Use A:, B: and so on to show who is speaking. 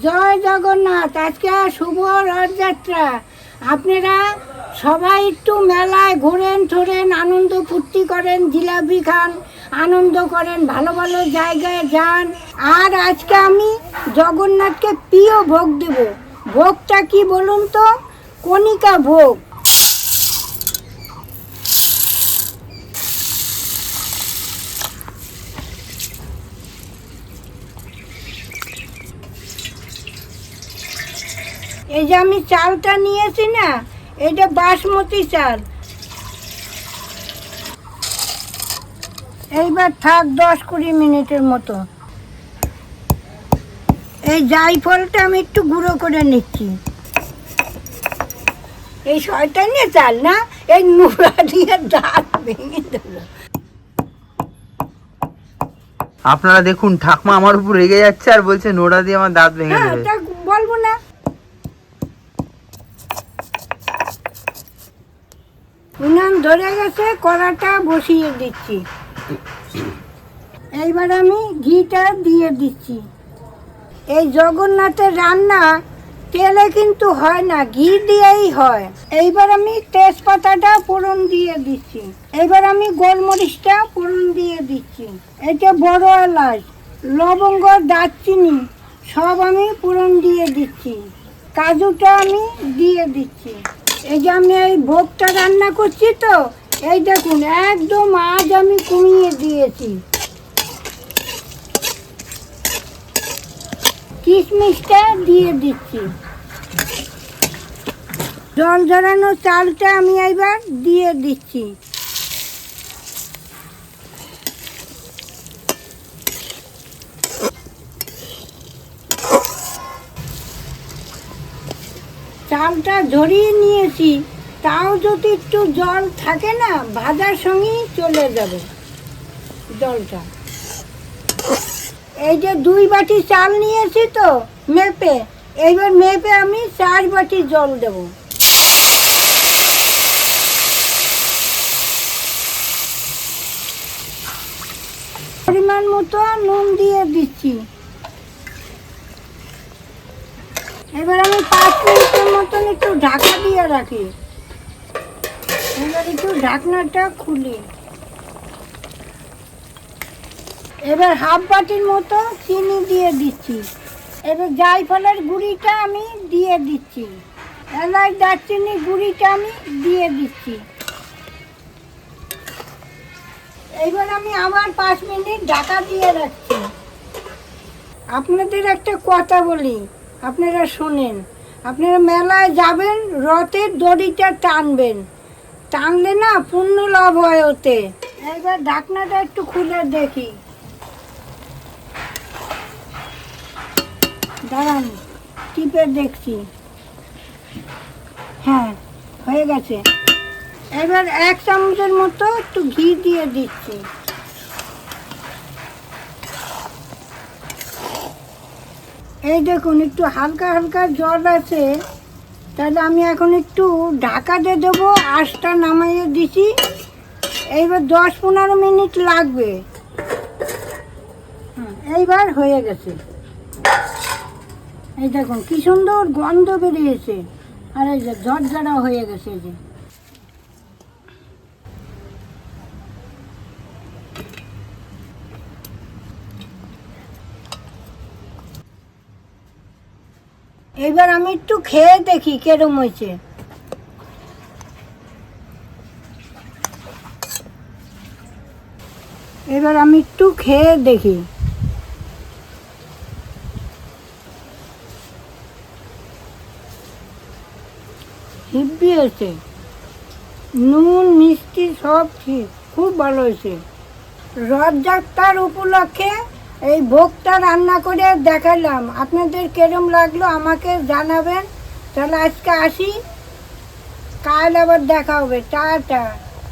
A: জগন্নাথ, আজকে শুভ রথযাত্রা। আপনারা সবাই একটু মেলায় ঘোরেন, ঠোরেন, আনন্দ ফুর্তি করেন, জিলাপি খান, আনন্দ করেন, ভালো ভালো জায়গায় যান। আর আজকে আমি জগন্নাথকে প্রিয় ভোগ দেব। ভোগটা কি বলুন তো? কণিকা ভোগ। এই যে আমি চালটা নিয়েছি না এটা বাসমতি চাল। এইবার থাক দশ কুড়ি মিনিটের মতো। এই জাইফলটা আমি একটু গুঁড়ো করে নিচ্ছি। এই শয়তানের চাল না? এই নোড়া দিয়ে দাঁত ভেঙে দিল
B: আপনারা দেখুন ঠাকমা আমার উপর রেগে যাচ্ছে আর বলছে নোড়া দিয়ে আমার দাঁত ভেঙে
A: হ্যাঁ
B: দেবে
A: তা বলব না উনান ধরে গেছে, কড়াটা বসিয়ে দিচ্ছি। এইবার আমি ঘিটা দিয়ে দিচ্ছি। এই জগন্নাথের রান্না তেলে কিন্তু হয় না, ঘি দিয়েই হয়। এইবার আমি তেজপাতাটা ফোড়ন দিয়ে দিচ্ছি। এইবার আমি গোলমরিচটা ফোড়ন দিয়ে দিচ্ছি। এটা বড় এলাচ, লবঙ্গ, দারচিনি, সব আমি ফোড়ন দিয়ে দিচ্ছি। কাজুটা আমি দিয়ে দিচ্ছি। এই যে আমি এই ভোগটা রান্না করছি তো, এই দেখুন, একদম আজ আমি কমিয়ে দিয়েছি। কিশমিশটা দিয়ে দিচ্ছি। জল ঝরানো চালটা আমি এইবার দিয়ে দিচ্ছি। চালটা ঝরিয়ে নিয়েছি, তাও যদি একটু জল থাকে না, ভাজার সঙ্গেই চলে যাবে জলটা। এই যে দুই বাটি চাল নিয়েছি তো মেপে, এইবার মেপে আমি চার বাটি জল দেব। পরিমাণ মতো নুন দিয়ে দিচ্ছি। এবার আমি পাঁচ মিনিটের মতন একটু ঢাকা দিয়ে রাখি। এবার একটু ঢাকনাটা খুলি। এবার হাফ বাটির মতো চিনি দিয়ে দিচ্ছি। এবার জায়ফলের গুঁড়িটা আমি দিয়ে দিচ্ছি। এলাচ দারচিনি গুঁড়িটা আমি দিয়ে দিচ্ছি। এইবার আমি আবার পাঁচ মিনিট ঢাকা দিয়ে রাখছি। আপনাদের একটা কথা বলি। আপনারা শোনেন, আপনারা মেলায় যাবেন, রথের দড়িটা টানবেন। টানলে না পূর্ণ লাভ হয় ওতে। এইবার ঢাকনাটা একটু খুলে দেখি। দাঁড়ান, টিপে দেখছি। হ্যাঁ হয়ে গেছে। এবার এক চামচের মতো একটু ঘি দিয়ে দিচ্ছি। এই দেখুন, একটু হালকা হালকা জল আছে। তাহলে আমি এখন একটু ঢাকা দিয়ে দেবো, আঁচটা নামাইয়ে দিছি। এইবার দশ পনেরো মিনিট লাগবে। এইবার হয়ে গেছে। এই দেখুন, কি সুন্দর গন্ধ বেরিয়েছে। আর এই যে ঝরঝরা হয়ে গেছে এই যে। এবার আমি একটু খেয়ে দেখি কেরম হয়েছে। এবার আমি একটু খেয়ে দেখি। হিব্বি হয়েছে। নুন, মিষ্টি সব ঠিক, খুব ভালো হয়েছে। রথযাত্রার উপলক্ষে এই ভোগটা রান্না করে দেখালাম। আপনাদের কেরম লাগল আমাকে জানাবেন। তাহলে আজকে আসি। কাল আবার দেখা হবে। টাটা।